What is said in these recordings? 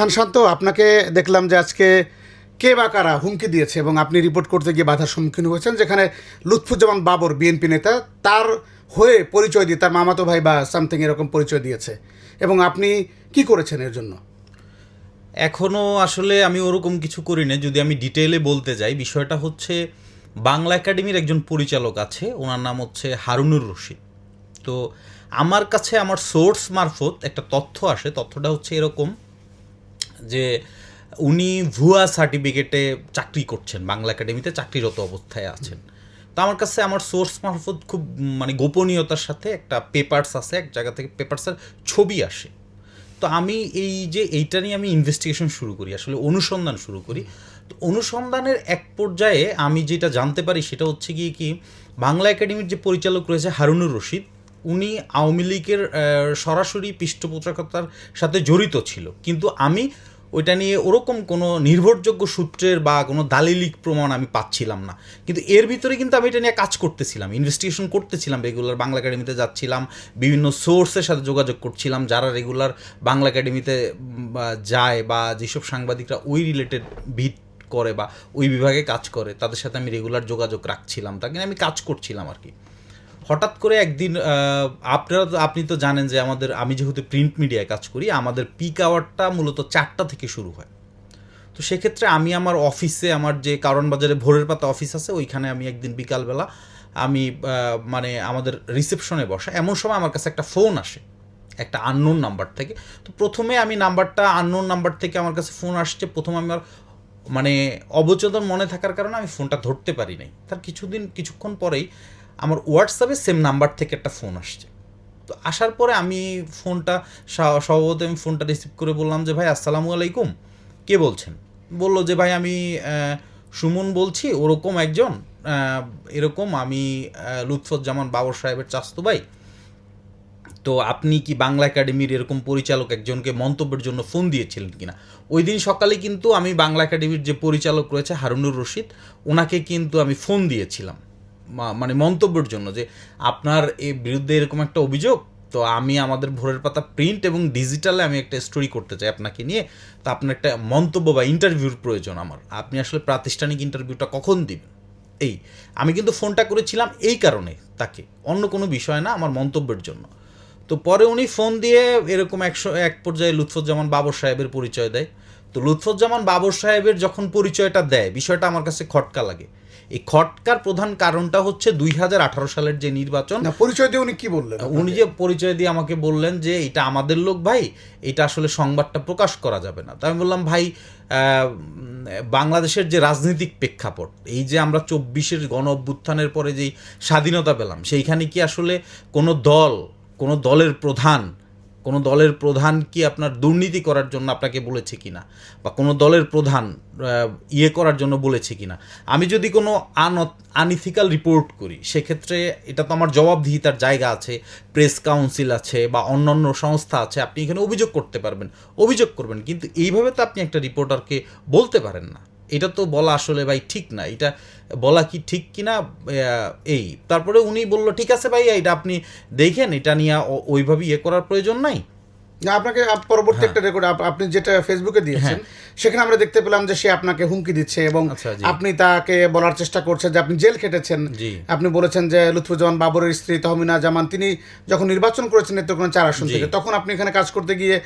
খান শান্ত, আপনাকে দেখলাম যে আজকে কে বা কারা হুমকি দিয়েছে এবং আপনি রিপোর্ট করতে গিয়ে বাধার সম্মুখীন হয়েছেন, যেখানে লুৎফুজ্জামান বাবর, বিএনপি নেতা, তার হয়ে পরিচয় দিয়ে, তার মামাতো ভাই বা সামথিং এরকম পরিচয় দিয়েছে। এবং আপনি কি করেছেন এর জন্য? এখনও আসলে আমি ওরকম কিছু করি না যদি আমি ডিটেলে বলতে যাই, বিষয়টা হচ্ছে বাংলা একাডেমির একজন পরিচালক আছে, ওনার নাম হচ্ছে হারুনুর রশিদ। তো আমার কাছে আমার সোর্স মারফত একটা তথ্য আসে, তথ্যটা হচ্ছে এরকম যে উনি ভুয়া সার্টিফিকেটে চাকরি করছেন, বাংলা একাডেমিতে চাকরিরত অবস্থায় আছেন। তো আমার কাছে আমার সোর্স মারফত খুব মানে গোপনীয়তার সাথে একটা পেপারস আছে, এক জায়গা থেকে পেপারসের ছবি আসে। তো আমি এই যে এইটা নিয়ে আমি ইনভেস্টিগেশন শুরু করি, আসলে অনুসন্ধান শুরু করি। তো অনুসন্ধানের এক পর্যায়ে আমি যেটা জানতে পারি সেটা হচ্ছে গিয়ে কি, বাংলা একাডেমির যে পরিচালক রয়েছে হারুনুর রশিদ, উনি আওয়ামী লীগের সরাসরি পৃষ্ঠপোষকতার সাথে জড়িত ছিল। কিন্তু আমি ওইটা নিয়ে ওরকম কোনো নির্ভরযোগ্য সূত্রের বা কোনো দালিলিক প্রমাণ আমি পাচ্ছিলাম না। কিন্তু এর ভিতরে কিন্তু আমি এটা নিয়ে কাজ করতেছিলাম ইনভেস্টিগেশন করতেছিলাম রেগুলার বাংলা একাডেমিতে যাচ্ছিলাম, বিভিন্ন সোর্সের সাথে যোগাযোগ করছিলাম, যারা রেগুলার বাংলা একাডেমিতে যায় বা যেসব সাংবাদিকরা ওই রিলেটেড ভিট করে বা ওই বিভাগে কাজ করে, তাদের সাথে আমি রেগুলার যোগাযোগ রাখছিলাম। তাকে নিয়ে আমি কাজ করছিলাম আর কি। হঠাৎ করে একদিন আপনারা তো, আপনি তো জানেন যে আমাদের, আমি যেহেতু প্রিন্ট মিডিয়ায় কাজ করি, আমাদের পিক আওয়ারটা মূলত চারটা থেকে শুরু হয়। তো সেক্ষেত্রে আমি আমার অফিসে আমার যে কারণ বাজারে ভোরের পাতা অফিস আছে, ওইখানে আমি একদিন বিকালবেলা আমি মানে আমাদের রিসেপশনে বসা। এমন সময় আমার কাছে একটা ফোন আসে, একটা আননোন নাম্বার থেকে। তো প্রথমে আমি নাম্বারটা আননোন নাম্বার থেকে আমার কাছে ফোন আসছে। প্রথমে আমার মানে অবচেতন মনে থাকার কারণে আমি ফোনটা ধরতে পারি নাই। তার কিছুদিন, কিছুক্ষণ পরেই আমার হোয়াটসঅ্যাপে সেম নাম্বার থেকে একটা ফোন আসছে। তো আসার পরে আমি ফোনটা স্বা- স্বভাবত আমি ফোনটা রিসিভ করে বললাম যে, ভাই, আসসালামু আলাইকুম। কে বলছেন? বলল যে, ভাই, আমি সুমন বলছি, ওরকম একজন এরকম আমি লুৎফুজ্জামান বাবর সাহেবের চাস্তু ভাই। তো আপনি কি বাংলা একাডেমির এরকম পরিচালক একজনকে মন্তব্যের জন্য ফোন দিয়েছিলেন কিনা? ওই দিন সকালে কিন্তু আমি বাংলা একাডেমির যে পরিচালক রয়েছে, হারুনুর রশিদ, ওনাকে কিন্তু আমি ফোন দিয়েছিলাম। মানে মন্তব্যের জন্য যে আপনার এর বিরুদ্ধে এরকম একটা অভিযোগ, তো আমি আমাদের ভোরের পাতা প্রিন্ট এবং ডিজিটালে আমি একটা স্টোরি করতে চাই আপনাকে নিয়ে। তো আপনার একটা মন্তব্য বা ইন্টারভিউর প্রয়োজন আমার। আপনি আসলে প্রাতিষ্ঠানিক ইন্টারভিউটা কখন দিবেন? এই, আমি কিন্তু ফোনটা করেছিলাম এই কারণে তাকে, অন্য কোনো বিষয় না আমার মন্তব্যের জন্য। তো পরে উনি ফোন দিয়ে এরকম একশো এক পর্যায়ে লুৎফুজ্জামান বাবর সাহেবের পরিচয় দেয়। তো লুৎফুজ্জামান বাবর সাহেবের যখন পরিচয়টা দেয়, বিষয়টা আমার কাছে খটকা লাগে। এই খটকার প্রধান কারণটা হচ্ছে দুই হাজার আঠারো সালের যে নির্বাচন না পরিচয় দিয়ে উনি কি বললেন? উনি যে পরিচয় দিয়ে আমাকে বললেন যে এটা আমাদের লোক ভাই এটা আসলে সংবাদটা প্রকাশ করা যাবে না। তো আমি বললাম ভাই বাংলাদেশের যে রাজনৈতিক প্রেক্ষাপট এই যে আমরা চব্বিশের গণ অভ্যুত্থানের পরে যেই স্বাধীনতা পেলাম সেইখানে কি আসলে কোনো দল কোনো দলের প্রধান কোনো দলের প্রধান কি আপনার দুর্নীতি করার জন্য আপনাকে বলেছে কিনা বা কোনো দলের প্রধান ইয়ে করার জন্য বলেছে কিনা আমি যদি কোনো আন আনইথিক্যাল রিপোর্ট করি, সেক্ষেত্রে এটা তো আমার জবাবদিহিতার জায়গা আছে প্রেস কাউন্সিল আছে বা অন্যান্য সংস্থা আছে, আপনি এখানে অভিযোগ করতে পারবেন, অভিযোগ করবেন। কিন্তু এইভাবে তো আপনি একটা রিপোর্টারকে বলতে পারেন না। এটা তো বলা আসলে ভাই ঠিক না। এটা বলা কি ঠিক কিনা এই। তারপরে উনি বলল, ঠিক আছে ভাই এটা আপনি দেখেন, এটা নিয়ে ওইভাবে ইয়ে করার প্রয়োজন নাই। না আপনাকে পরবর্তী একটা রেকর্ড আপনি যেটা ফেসবুকে দিয়েছেন সেখানে আমরা দেখতে পেলাম যে সে আপনাকে হুমকি দিচ্ছে এবং আচ্ছা, আপনি তাকে বলার চেষ্টা করছেন যে আপনি জেল খেটেছেন। আপনি বলেছেন যে লুৎফুজ্জামান বাবরের স্ত্রী তহমিনা জামান তিনি যখন নির্বাচন করেছেন নেত্রকোনা চার আসন থেকে তখন আপনি এখানে কাজ করতে গিয়ে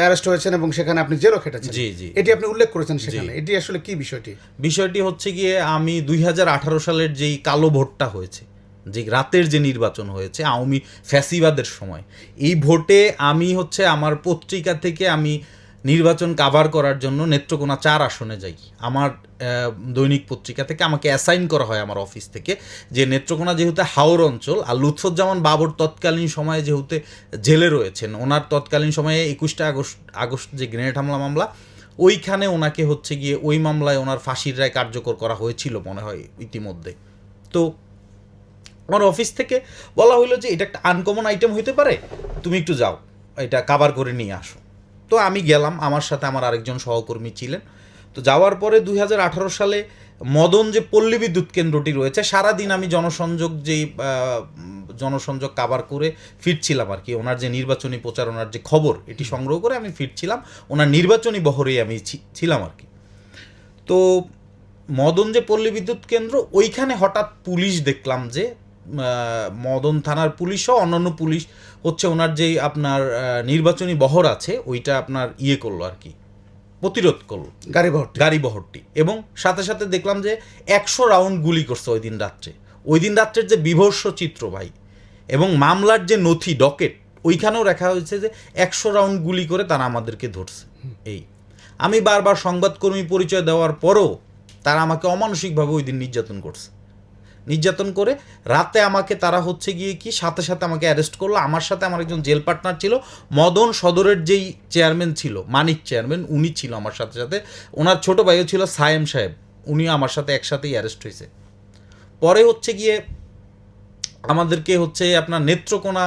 অ্যারেস্ট হয়েছেন এবং সেখানে আপনি জেলও খেটেছেন। এটি আপনি উল্লেখ করেছেন সেখানে। এটি আসলে কি বিষয়টি? বিষয়টি হচ্ছে গিয়ে আমি দুই হাজার আঠারো সালের যেই কালো ভোটটা হয়েছে যে রাতের যে নির্বাচন হয়েছে, আওয়ামী ফ্যাসিবাদের সময়, এই ভোটে আমি হচ্ছে আমার পত্রিকা থেকে আমি নির্বাচন কাভার করার জন্য নেত্রকোনা চার আসনে যাই। আমার দৈনিক পত্রিকা থেকে আমাকে অ্যাসাইন করা হয় আমার অফিস থেকে যে নেত্রকোনা যেহেতু হাওর অঞ্চল আর লুৎফুজ্জামান বাবর তৎকালীন সময়ে যেহেতু জেলে রয়েছেন, ওনার তৎকালীন সময়ে একুশটা আগস্ট আগস্ট যে গ্রেনেড হামলা মামলা, ওইখানে ওনাকে হচ্ছে গিয়ে ওই মামলায় ওনার ফাঁসির রায় কার্যকর করা হয়েছিল মনে হয় ইতিমধ্যে। তো আমার অফিস থেকে বলা হলো যে এটা একটা আনকমন আইটেম হইতে পারে, তুমি একটু যাও, এটা কাভার করে নিয়ে আসো। তো আমি গেলাম, আমার সাথে আমার আরেকজন সহকর্মী ছিলেন। তো যাওয়ার পরে দুই হাজার আঠারো সালে মদন যে পল্লী বিদ্যুৎ কেন্দ্রটি রয়েছে, সারাদিন আমি জনসংযোগ যেই জনসংযোগ কাবার করে ফিরছিলাম আর কি। ওনার যে নির্বাচনী প্রচারণার যে খবর, এটি সংগ্রহ করে আমি ফিরছিলাম। ওনার নির্বাচনী বহরেই আমি ছিলাম আর কি। তো মদন যে পল্লী বিদ্যুৎ কেন্দ্র, ওইখানে হঠাৎ পুলিশ দেখলাম যে মদন থানার পুলিশ সহ অন্যান্য পুলিশ হচ্ছে ওনার যেই আপনার নির্বাচনী বহর আছে ওইটা আপনার ইয়ে করল আর কি প্রতিরোধ করল। গাড়ি ভর্তি গাড়ি বহরটি। এবং সাথে সাথে দেখলাম যে একশো রাউন্ড গুলি করছে ওই দিন রাত্রে। ওই দিন রাত্রের যে বিভর্ষ চিত্র ভাই এবং মামলার যে নথি ডকেট ওইখানেও রাখা হয়েছে যে একশো রাউন্ড গুলি করে তারা আমাদেরকে ধরছে। এই আমি বারবার সংবাদকর্মী পরিচয় দেওয়ার পরও তারা আমাকে অমানসিকভাবে ওই দিন নির্যাতন করছে। নির্যাতন করে, রাতে আমাকে তারা হচ্ছে গিয়ে কি, সাথে সাথে আমাকে অ্যারেস্ট করল। আমার সাথে আমার একজন জেল পার্টনার ছিল, মদন সদরের যেই চেয়ারম্যান ছিল, মানিক চেয়ারম্যান উনি ছিল আমার সাথে সাথে। ওনার ছোট ভাইও ছিল সায়েম সাহেব, উনি আমার সাথে একসাথেই অ্যারেস্ট হয়েছে। পরে হচ্ছে গিয়ে আমাদেরকে হচ্ছে আপনার নেত্রকোনা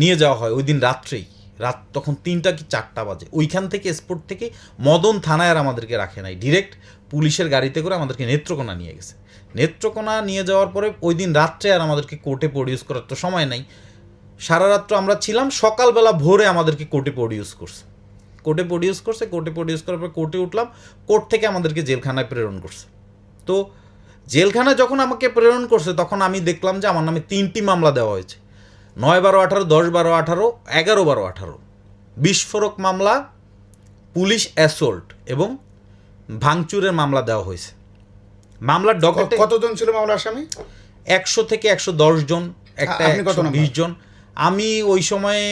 নিয়ে যাওয়া হয়, ওই দিন রাত্রেই। রাত তখন তিনটা কি চারটা বাজে। ওইখান থেকে স্পোর্ট থেকে মদন থানায় আর আমাদেরকে রাখে নাই। ডিরেক্ট পুলিশের গাড়িতে করে আমাদেরকে নেত্রকোনা নিয়ে গেছে। নেত্রকোনা নিয়ে যাওয়ার পরে ওই দিন রাত্রে আর আমাদেরকে কোর্টে প্রডিউস করার তো সময় নাই। সারা রাত্র আমরা ছিলাম, সকালবেলা ভোরে আমাদেরকে কোর্টে প্রডিউস করছে। কোর্টে প্রডিউস করছে কোর্টে প্রডিউস করার পর কোর্টে উঠলাম কোর্ট থেকে আমাদেরকে জেলখানায় প্রেরণ করছে। তো জেলখানায় যখন আমাকে প্রেরণ করছে, তখন আমি দেখলাম যে আমার নামে তিনটি মামলা দেওয়া হয়েছে। নয় বারো আঠারো দশ বারো আঠারো এগারো বারো আঠারো। বিস্ফোরক মামলা পুলিশ অ্যাসল্ট এবং ভাঙচুরের মামলা দেওয়া হয়েছে। মামলার ডকেটে কতজন ছিল মামলা আসামি? একশো থেকে একশো দশ জন একটা? বিশ জন। আমি ওই সময়ে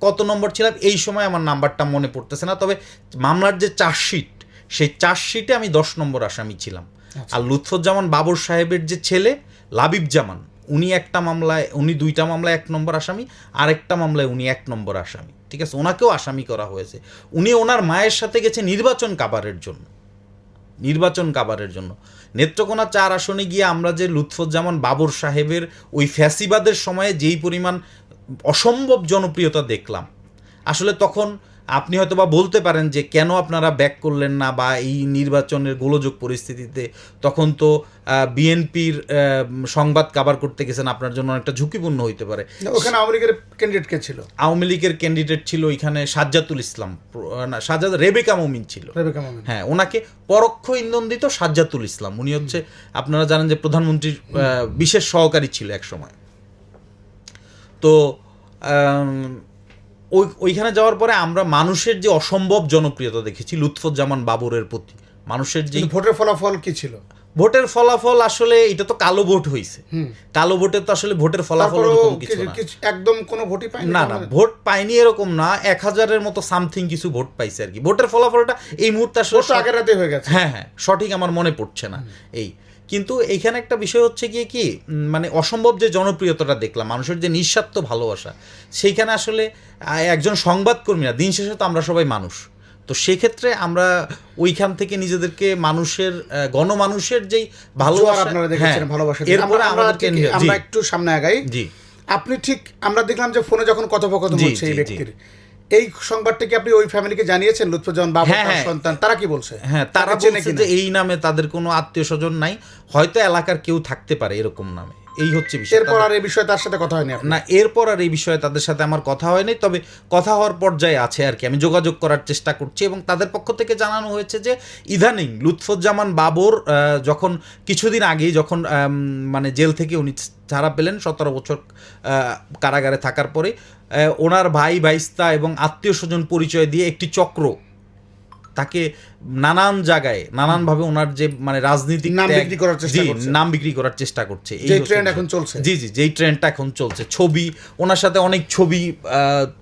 কত নম্বর ছিলাম? এই সময় আমার নাম্বারটা মনে পড়তেছে না। তবে মামলার যে চার্জশিট সেই চার্জশিটে আমি দশ নম্বর আসামি ছিলাম। আচ্ছা। আর লুৎফুজ্জামান বাবর সাহেবের যে ছেলে লাবিব জামান উনি একটা মামলায়, উনি দুইটা মামলায় এক নম্বর আসামি, আরেকটা মামলায় উনি এক নম্বর আসামি, ঠিক আছে? ওনাকেও আসামি করা হয়েছে। উনি ওনার মায়ের সাথে গেছে নির্বাচন কাবারের জন্য, নির্বাচন কাবারের জন্য। নেত্রকোনা চার আসনে গিয়ে আমরা যে লুৎফুজ্জামান বাবর সাহেবের ওই ফ্যাসিবাদের সময়ে যেই পরিমাণ অসম্ভব জনপ্রিয়তা দেখলাম, আসলে তখন আপনি হয়তো বা বলতে পারেন যে কেন আপনারা ব্যাক করলেন না বা এই নির্বাচনের গোলযোগ পরিস্থিতিতে? তখন তো বিএনপির সংবাদ কাবার করতে গেছেন আপনার জন্য অনেকটা ঝুঁকিপূর্ণ হইতে পারে। ওখানে আওয়ামী লীগের ক্যান্ডিডেট কে ছিল? আওয়ামী লীগের ক্যান্ডিডেট ছিল এখানে সাজ্জাতুল ইসলাম। না সাজ্জাদ রেবেকা মমিন ছিল। রেবেকা মোমেন। হ্যাঁ ওনাকে পরোক্ষ ইন্ধন দিত সাজ্জাতুল ইসলাম। উনি হচ্ছে আপনারা জানেন যে প্রধানমন্ত্রীর বিশেষ সহকারী ছিল এক সময়। তো ওই ওইখানে যাওয়ার পরে আমরা মানুষের যে অসম্ভব জনপ্রিয়তা দেখেছি লুৎফুজ্জামান বাবরের প্রতি। মানুষের যে ভোটের ফলাফল কি ছিল? ভোটের ফলাফল আসলে এটা তো কালো ভোট হয়েছে কালো ভোটে তো আসলে ভোটের ফলাফল এরকম কিছু কিছু- না। একদম কোনো ভোটই পায়নি না না ভোট পাইনি এরকম না। এক হাজারের মতো সামথিং কিছু ভোট পাইছে আর কি। ভোটের ফলাফলটা এই মুহূর্তে আসলে আগের রাতে হয়ে গেছে। হ্যাঁ হ্যাঁ সঠিক আমার মনে পড়ছে না। এই কিন্তু এইখানে একটা বিষয় হচ্ছে গিয়ে কি মানে অসম্ভব যে জনপ্রিয়তাটা দেখলাম মানুষের যে নিঃস্বার্থ ভালোবাসা সেইখানে আসলে একজন সংবাদকর্মী না দিন শেষে তো আমরা সবাই মানুষ। তো সেক্ষেত্রে আমরা ওইখান থেকে নিজেদেরকে মানুষের গণমানুষের যেই ভালোবাসা আপনারা দেখেছেন হ্যাঁ, ভালোবাসা এরপরে আমরা আমাদেরকে আমরা একটু সামনে আগাই। জি। আপনি ঠিক আমরা দেখলাম যে ফোনে যখন কথোপকথন হচ্ছে এই ব্যক্তির। এই সংবাদটা কি আপনি ওই ফ্যামিলিকে জানিয়েছেন? লুৎফুজ্জামান বাবু হ্যাঁ, তার হ্যাঁ। সন্তান তারা কি বলছে? হ্যাঁ তারা বলছে যে এই নামে তাদের কোনো আত্মীয় স্বজন নাই। হয়তো এলাকার কেউ থাকতে পারে এরকম নামে। এই হচ্ছে বিষয় এরপর আর এই বিষয়ে তার সাথে কথা হয়নি? না এরপর আর এই বিষয়ে তাদের সাথে আমার কথা হয়নি তবে কথা হওয়ার পর্যায়ে আছে আর কি আমি যোগাযোগ করার চেষ্টা করছি এবং তাদের পক্ষ থেকে জানানো হয়েছে যে ইদানিং লুৎফুজ্জামান বাবর যখন কিছুদিন আগেই যখন মানে জেল থেকে উনি ছাড়া পেলেন সতেরো বছর কারাগারে থাকার পরে ওনার ভাই ভাইস্তা এবং আত্মীয় স্বজন পরিচয় দিয়ে একটি চক্র তাকে নানান জায়গায় নানানভাবে ওনার যে মানে রাজনীতিক নাম বিক্রি করার চেষ্টা করছে। নাম বিক্রি করার চেষ্টা করছে। এই ট্রেন্ড এখন চলছে। জি জি যেই ট্রেন্ডটা এখন চলছে। ছবি ওনার সাথে অনেক ছবি আহ,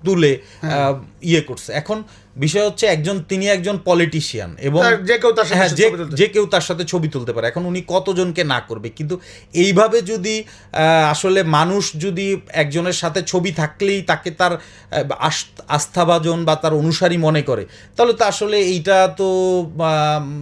তুলে হ্যাঁ। আহ, ইয়ে করছে। এখন বিষয় হচ্ছে একজন তিনি একজন পলিটিশিয়ান এবং যে কেউ তার সাথে হ্যাঁ, ছবি যে- তুলতে- কেউ তার সাথে ছবি তুলতে পারে। এখন উনি কতজনকে না করবে? কিন্তু এইভাবে যদি আসলে মানুষ যদি একজনের সাথে ছবি থাকলেই তাকে তার আস্থাভাজন বা তার অনুসারী মনে করে তাহলে তো আসলে এইটা তো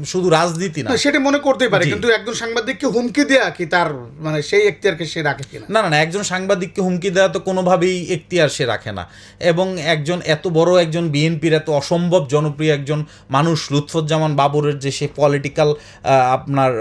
শুধু রাজনীতি না। সেটা মনে করতেই পারে কিন্তু একজন সাংবাদিককে হুমকি দেয়া কি তার মানে সেই এখতিয়ারকে সে রাখে কিনা? না না না একজন সাংবাদিককে হুমকি দেওয়া তো কোনোভাবেই এখতিয়ার সে রাখে না। এবং একজন এত বড় একজন বিএনপির এত অসম্ভব জনপ্রিয় একজন মানুষ লুৎফুজ্জামান বাবরের যে সে পলিটিক্যাল আপনার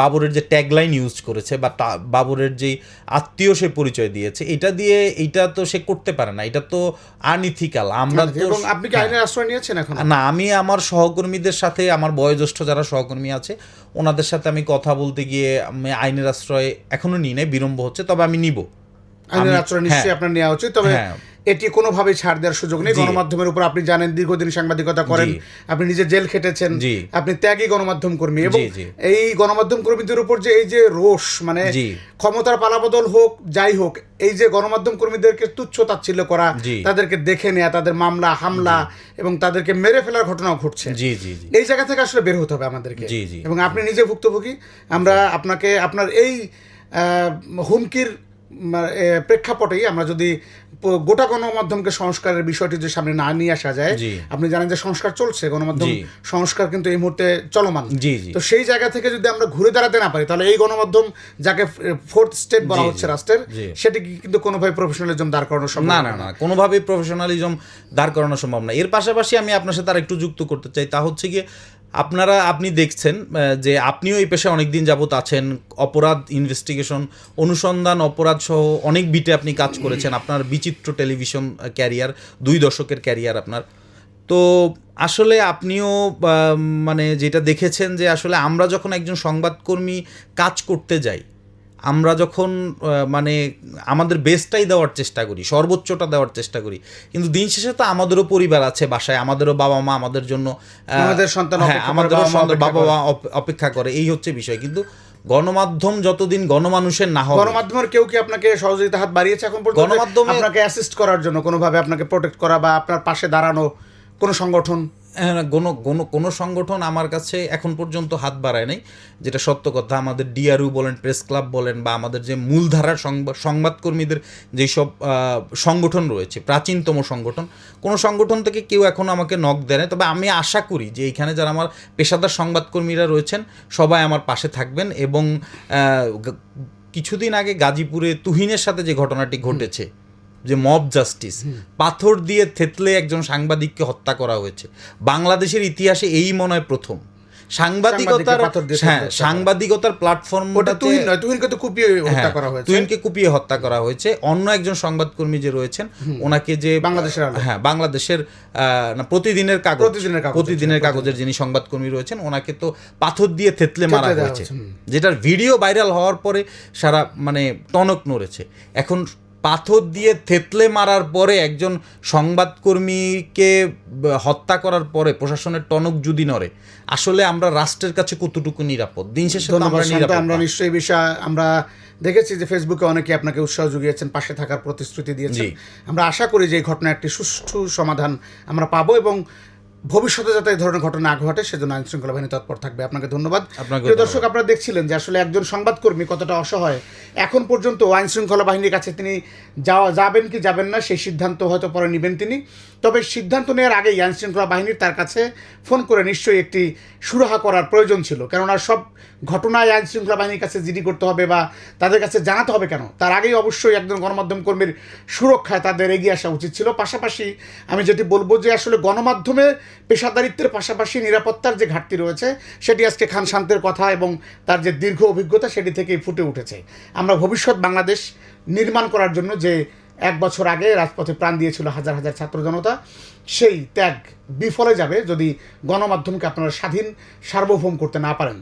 বাবরের যে ট্যাগলাইন ইউজ করেছে বা বাবরের যে আত্মীয় সে পরিচয় দিয়েছে এটা দিয়ে এটা তো সে করতে পারে না এটা তো আনইথিক্যাল আমরা তো আপনি কি আইনের আশ্রয় নিয়েছেন এখন না আমি আমার সহকর্মীদের সাথে আমার বয়োজ্যেষ্ঠ যারা সহকর্মী আছে ওনাদের সাথে আমি কথা বলতে গিয়ে আমি আইনের আশ্রয় এখনও নিই নাই বিলম্ব হচ্ছে তবে আমি নিব আইনের আশ্রয় নিশ্চয়ই হ্যাঁ। আপনার নেওয়া উচিত তবে হ্যাঁ। এটি কোনোভাবে ছাড় দেওয়ার সুযোগ নেই। গণমাধ্যমের উপর আপনি জানেন দীর্ঘদিন সাংবাদিকতা করেন আপনি নিজে জেল খেটেছেন আপনি ত্যাগী গণমাধ্যম কর্মী এবং। এই গণমাধ্যম কর্মীদের উপর যে এই যে রোষ মানে ক্ষমতার পালাবদল হোক যাই হোক এই যে গণমাধ্যম কর্মীদেরকে তুচ্ছ তাচ্ছিল্য করা তাদেরকে দেখে নেওয়া তাদের মামলা হামলা এবং তাদেরকে মেরে ফেলার ঘটনাও ঘটছে। এই জায়গা থেকে আসলে বের হতে হবে আমাদেরকে। এবং আপনি নিজে ভুক্তভোগী আমরা আপনাকে আপনার এই হুমকির প্রেক্ষাপটেই আমরা যদি গোটা গণমাধ্যমকে সংস্কারের বিষয়টি যদি সামনে না নিয়ে আসা যায় আপনি জানেন যে সংস্কার চলছে গণমাধ্যম সংস্কার কিন্তু এই মুহূর্তে চলমান। তো সেই জায়গা থেকে যদি আমরা ঘুরে দাঁড়াতে না পারি তাহলে এই গণমাধ্যম যাকে ফোর্থ স্টেট বলা হচ্ছে রাষ্ট্রের। সেটি কিন্তু কোনোভাবে প্রফেশনালিজম দাঁড় করানো সম্ভব না না। না কোনোভাবেই প্রফেশনালিজম দাঁড় করানো সম্ভব না। এর পাশাপাশি আমি আপনার সাথে আর একটু যুক্ত করতে চাই তা হচ্ছে গিয়ে আপনারা, আপনি দেখছেন যে আপনিও এই পেশায় অনেক দিন যাবত আছেন, অপরাধ ইনভেস্টিগেশন অনুসন্ধান, অপরাধ সহ অনেক বিটে আপনি কাজ করেছেন, আপনার বিচিত্র টেলিভিশন ক্যারিয়ার দুই দশকের ক্যারিয়ার আপনার। তো আসলে আপনিও মানে যেটা দেখেছেন যে আসলে আমরা যখন একজন সংবাদকর্মী কাজ করতে যাই আমরা যখন মানে আমাদের বেস্টটাই দেওয়ার চেষ্টা করি সর্বোচ্চটা দেওয়ার চেষ্টা করি। কিন্তু দিন শেষে তো আমাদেরও পরিবার আছে বাসায় আমাদেরও বাবা মা আমাদের জন্য আমাদের সন্তান হ্যাঁ অপেক্ষা করে, আমাদেরও সন্তান- বাবা মা অপেক্ষা করে এই হচ্ছে বিষয়। কিন্তু গণমাধ্যম যতদিন গণমানুষের না হবে গণমাধ্যমের কেউ কি আপনাকে সহযোগিতা হাত বাড়িয়েছে এখন পর্যন্ত? গণমাধ্যমে- আপনাকে অ্যাসিস্ট করার জন্য কোনোভাবে আপনাকে প্রোটেক্ট করা বা আপনার পাশে দাঁড়ানো কোনো সংগঠন? হ্যাঁ, কোনো কোনো কোনো সংগঠন আমার কাছে এখন পর্যন্ত হাত বাড়ায় নাই। যেটা সত্য কথা আমাদের ডিআরইউ বলেন প্রেস ক্লাব বলেন বা আমাদের যে মূলধারার সংবাদ সংবাদকর্মীদের যেসব সংগঠন রয়েছে প্রাচীনতম সংগঠন কোনো সংগঠন থেকে কেউ এখন আমাকে নক দেয় না তবে আমি আশা করি যে এইখানে যারা আমার পেশাদার সংবাদকর্মীরা রয়েছেন সবাই আমার পাশে থাকবেন এবং কিছুদিন আগে গাজীপুরে তুহিনের সাথে যে ঘটনাটি ঘটেছে যে মব জাস্টিস। পাথর দিয়ে থেতলে একজন সাংবাদিককে হত্যা করা হয়েছে। বাংলাদেশের ইতিহাসে এই মনে হয় প্রথম। সাংবাদিকতার হ্যাঁ সাংবাদিকতার ওটা প্ল্যাটফর্ম তুহিন নয় তুহিনকে তো কুপিয়ে হত্যা হ্যাঁ, করা হয়েছে। তুহিনকে কুপিয়ে হত্যা করা হয়েছে। অন্য একজন সংবাদকর্মী যে রয়েছেন ওনাকে যে বাংলাদেশের হ্যাঁ বাংলাদেশের আহ, না প্রতিদিনের কাগজ। প্রতিদিনের কাগজ, প্রতিদিনের কাগজের যিনি সংবাদকর্মী রয়েছেন ওনাকে তো পাথর দিয়ে থেতলে মারা হয়েছে, যেটার ভিডিও ভাইরাল হওয়ার পরে সারা মানে টনক নড়েছে। এখন পাথর দিয়ে থেতলে মারার পরে একজন সংবাদকর্মীকে হত্যা করার পরে প্রশাসনের টনক যদি নড়ে আসলে আমরা রাষ্ট্রের কাছে কতটুকু নিরাপদ? দিন শেষে আমরা। নিশ্চয়ই বিষয় আমরা দেখেছি যে ফেসবুকে অনেকে আপনাকে উৎসাহ জুগিয়েছেন পাশে থাকার প্রতিশ্রুতি দিয়েছেন। আমরা আশা করি যে এই ঘটনা একটি সুষ্ঠু সমাধান আমরা পাবো এবং ভবিষ্যতে যাতে এই ধরনের ঘটনা না ঘটে সেজন্য আইন শৃঙ্খলা বাহিনী তৎপর থাকবে। আপনাকে ধন্যবাদ। প্রিয় দর্শক আপনারা দেখছিলেন যে আসলে একজন সংবাদকর্মী কতটা অসহায়। এখন পর্যন্ত আইন শৃঙ্খলা বাহিনীর কাছে তিনি যাওয়া যাবেন কি যাবেন না সেই সিদ্ধান্ত হয়তো পরে নেবেন তিনি। তবে সিদ্ধান্ত নেওয়ার আগেই আইন শৃঙ্খলা বাহিনীর তার কাছে ফোন করে নিশ্চয়ই একটি সুরাহা করার প্রয়োজন ছিল। কেননা সব ঘটনায় আইন শৃঙ্খলা বাহিনীর কাছে জিডি করতে হবে বা তাদের কাছে জানাতে হবে কেন? তার আগেই অবশ্যই একজন গণমাধ্যম কর্মীর সুরক্ষায় তাদের এগিয়ে আসা উচিত ছিল। পাশাপাশি আমি যেটি বলব যে আসলে গণমাধ্যমে পেশাদারিত্বের পাশাপাশি নিরাপত্তার যে ঘাটতি রয়েছে, সেটি আজকে খান শান্তের কথা এবং তার যে দীর্ঘ অভিজ্ঞতা সেটি থেকেই ফুটে উঠেছে। আমরা ভবিষ্যৎ বাংলাদেশ নির্মাণ করার জন্য যে এক বছর আগে রাজপথে প্রাণ দিয়েছিল হাজার হাজার ছাত্র জনতা, সেই ত্যাগ বিফলে যাবে যদি গণমাধ্যমকে আপনারা স্বাধীন, সার্বভৌম করতে না পারেন।